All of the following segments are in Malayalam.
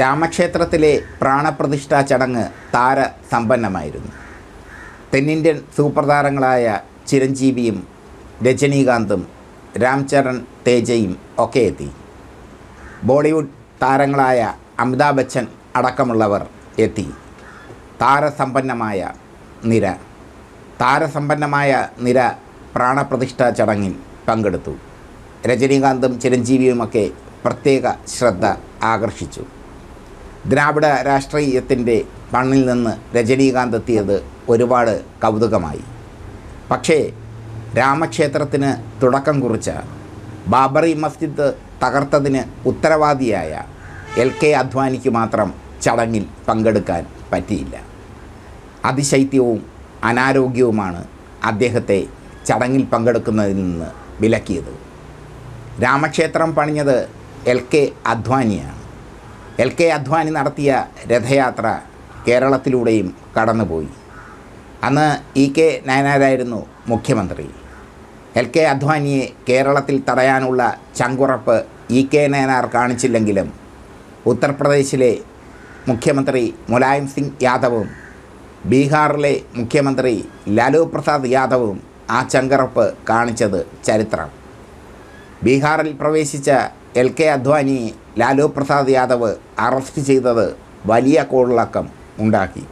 രാമക്ഷേത്രത്തിലെ പ്രാണപ്രതിഷ്ഠാ ചടങ്ങ് താരസമ്പന്നമായിരുന്നു. തെന്നിന്ത്യൻ സൂപ്പർ താരങ്ങളായ ചിരഞ്ജീവിയും രജനീകാന്തും രാംചരൺ തേജയും ഒക്കെ എത്തി. ബോളിവുഡ് താരങ്ങളായ അമിതാഭ് ബച്ചൻ അടക്കമുള്ളവർ എത്തി. താരസമ്പന്നമായ നിര. താരസമ്പന്നമായ നിര പ്രാണപ്രതിഷ്ഠാ ചടങ്ങിൽ പങ്കെടുത്തു. രജനീകാന്തും ചിരഞ്ജീവിയുമൊക്കെ പ്രത്യേക ശ്രദ്ധ ആകർഷിച്ചു. ദ്രാവിഡ രാഷ്ട്രീയത്തിന്റെ മണ്ണിൽ നിന്ന് രജനീകാന്ത് എത്തിയത് ഒരുപാട് കൗതുകമായി. പക്ഷേ രാമക്ഷേത്രത്തിന് തുടക്കം കുറിച്ച ബാബറി മസ്ജിദ് തകർത്തതിന് ഉത്തരവാദിയായ എൽ കെ അദ്വാനിക്ക് മാത്രം ചടങ്ങിൽ പങ്കെടുക്കാൻ പറ്റിയില്ല. അതിശൈത്യവും അനാരോഗ്യവുമാണ് അദ്ദേഹത്തെ ചടങ്ങിൽ പങ്കെടുക്കുന്നതിൽ നിന്ന് വിലക്കിയത്. രാമക്ഷേത്രം പണിഞ്ഞത് എൽ കെ അദ്വാനിയാണ്. എൽ കെ അദ്വാനി നടത്തിയ രഥയാത്ര കേരളത്തിലൂടെയും കടന്നുപോയി. അന്ന് ഇ കെ നയനാരായിരുന്നു മുഖ്യമന്ത്രി. എൽ കെ അദ്വാനിയെ കേരളത്തിൽ തടയാനുള്ള ചങ്കുറപ്പ് ഇ കെ നയനാർ കാണിച്ചില്ലെങ്കിലും ഉത്തർപ്രദേശിലെ മുഖ്യമന്ത്രി മുലായം സിംഗ് യാദവും ബീഹാറിലെ മുഖ്യമന്ത്രി ലാലു പ്രസാദ് യാദവും ആ ചങ്കറപ്പ് കാണിച്ചത് ചരിത്രം. ബീഹാറിൽ പ്രവേശിച്ച എൽ കെ അദ്വാനിയെ ലാലു പ്രസാദ് യാദവ് അറസ്റ്റ് ചെയ്തത് വലിയ കോളിളക്കം ഉണ്ടാക്കി.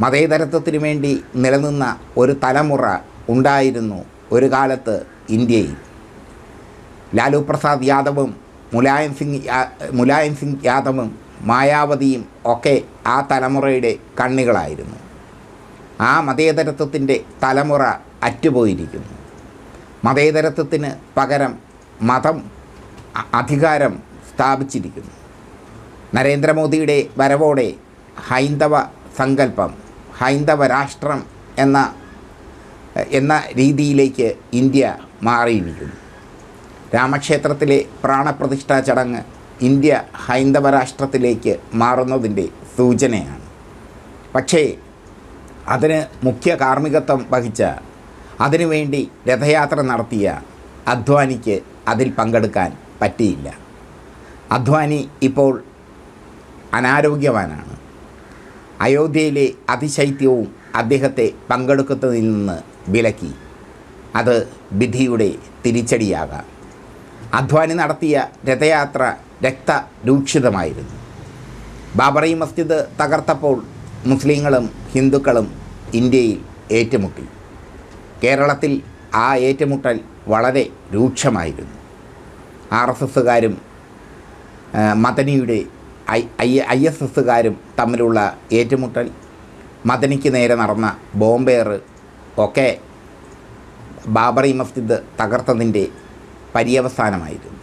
മതേതരത്വത്തിന് വേണ്ടി നിലനിന്ന ഒരു തലമുറ ഉണ്ടായിരുന്നു ഒരു കാലത്ത് ഇന്ത്യയിൽ. ലാലു പ്രസാദ് യാദവും മുലായം സിംഗ് മുലായം സിംഗ് യാദവും മായാവതിയും ഒക്കെ ആ തലമുറയുടെ കണ്ണികളായിരുന്നു. ആ മതേതരത്വത്തിന്റെ തലമുറ അറ്റുപോയിരിക്കുന്നു. മതേതരത്വത്തിന് പകരം മതം അധികാരം സ്ഥാപിച്ചിരിക്കുന്നു. നരേന്ദ്രമോദിയുടെ വരവോടെ ഹൈന്ദവ സങ്കല്പം ഹൈന്ദവ രാഷ്ട്രം എന്ന എന്ന രീതിയിലേക്ക് ഇന്ത്യ മാറിയിരിക്കുന്നു. രാമക്ഷേത്രത്തിലെ പ്രാണപ്രതിഷ്ഠാ ചടങ്ങ് ഇന്ത്യ ഹൈന്ദവ രാഷ്ട്രത്തിലേക്ക് മാറുന്നതിന്റെ സൂചനയാണ്. പക്ഷേ അതിന് മുഖ്യ കാർമ്മികത്വം വഹിച്ച അതിനുവേണ്ടി രഥയാത്ര നടത്തിയ അദ്വാനിക്ക് അതിൽ പങ്കെടുക്കാൻ പറ്റിയില്ല. അദ്വാനി ഇപ്പോൾ അനാരോഗ്യവാനാണ്. അയോധ്യയിലെ അതിശൈത്യവും അദ്ദേഹത്തെ പങ്കെടുക്കുന്നതിൽ നിന്ന് വിലക്കി. അത് വിധിയുടെ തിരിച്ചടിയാകാം. അദ്വാനി നടത്തിയ രഥയാത്ര രക്തരൂക്ഷിതമായിരുന്നു. ബാബറി മസ്ജിദ് തകർത്തപ്പോൾ മുസ്ലിങ്ങളും ഹിന്ദുക്കളും ഇന്ത്യയിൽ ഏറ്റുമുട്ടി. കേരളത്തിൽ ആ ഏറ്റുമുട്ടൽ വളരെ രൂക്ഷമായിരുന്നു. ആർ എസ് എസ്സുകാരും മദനിയുടെ ഐ ഐ എസ് എസ്സുകാരും തമ്മിലുള്ള ഏറ്റുമുട്ടൽ മദനിക്ക് നേരെ നടന്ന ബോംബേർ ഒക്കെ ബാബറി മസ്ജിദ് തകർത്തതിന്റെ പര്യവസാനമായിരുന്നു.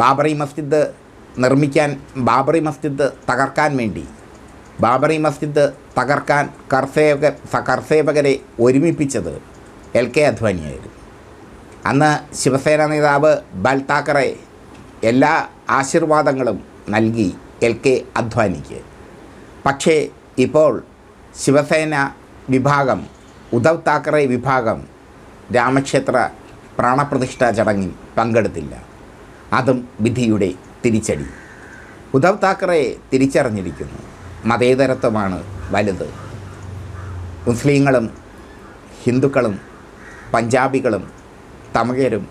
ബാബറി മസ്ജിദ് നിർമ്മിക്കാൻ ബാബറി മസ്ജിദ് തകർക്കാൻ വേണ്ടി ബാബറി മസ്ജിദ് തകർക്കാൻ കർസേവക കർസേവകരെ ഒരുമിപ്പിച്ചത് എൽ കെ അദ്വാനിയായിരുന്നു. അന്ന് ശിവസേന നേതാവ് ബൽ താക്കറെ എല്ലാ ആശീർവാദങ്ങളും നൽകി എൽ കെ അദ്വാനിക്ക്. പക്ഷേ ഇപ്പോൾ ശിവസേന വിഭാഗം ഉദ്ധവ് താക്കറെ വിഭാഗം രാമക്ഷേത്ര പ്രാണപ്രതിഷ്ഠാ ചടങ്ങിൽ പങ്കെടുത്തില്ല. അതും വിധിയുടെ തിരിച്ചടി. ഉദ്ധവ് താക്കറെ തിരിച്ചറിഞ്ഞിരിക്കുന്നു. മതേതരത്വമാണ് വലുത്. മുസ്ലിങ്ങളും ഹിന്ദുക്കളും പഞ്ചാബികളും തമിഴരും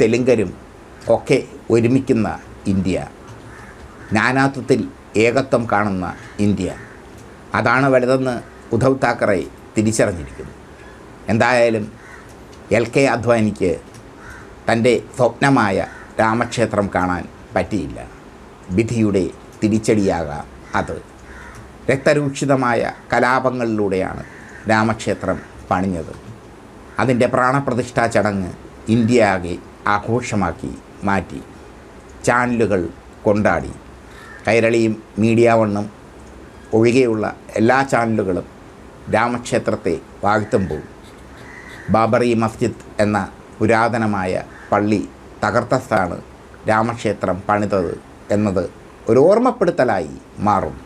തെലുങ്കരും ഒക്കെ ഒരുമിക്കുന്ന ഇന്ത്യ. നാനാത്വത്തിൽ ഏകത്വം കാണുന്ന ഇന്ത്യ. അതാണ് വലുതെന്ന് ഉദ്ധവ് താക്കറെ തിരിച്ചറിഞ്ഞിരിക്കുന്നു. എന്തായാലും എൽ കെ അദ്വാനിക്ക് തന്റെ സ്വപ്നമായ രാമക്ഷേത്രം കാണാൻ പറ്റിയില്ല. വിധിയുടെ തിരിച്ചടിയാകാം അത്. രക്തരൂക്ഷിതമായ കലാപങ്ങളിലൂടെയാണ് രാമക്ഷേത്രം പണിഞ്ഞത്. അതിന്റെ പ്രാണപ്രതിഷ്ഠാ ചടങ്ങ് ഇന്ത്യ ആകെ ആഘോഷമാക്കി. മാറ്റി ചാനലുകൾ കൊണ്ടാടി. കൈരളിയും മീഡിയ വണ്ണും ഒഴികെയുള്ള എല്ലാ ചാനലുകളും രാമക്ഷേത്രത്തെ വാഴ്ത്തുമ്പോൾ ബാബറി മസ്ജിദ് എന്ന പുരാതനമായ പള്ളി തകർത്ത സ്ഥാണ് രാമക്ഷേത്രം പണിതത് എന്നത് ഒരു ഓർമ്മപ്പെടുത്തലായി മാറും.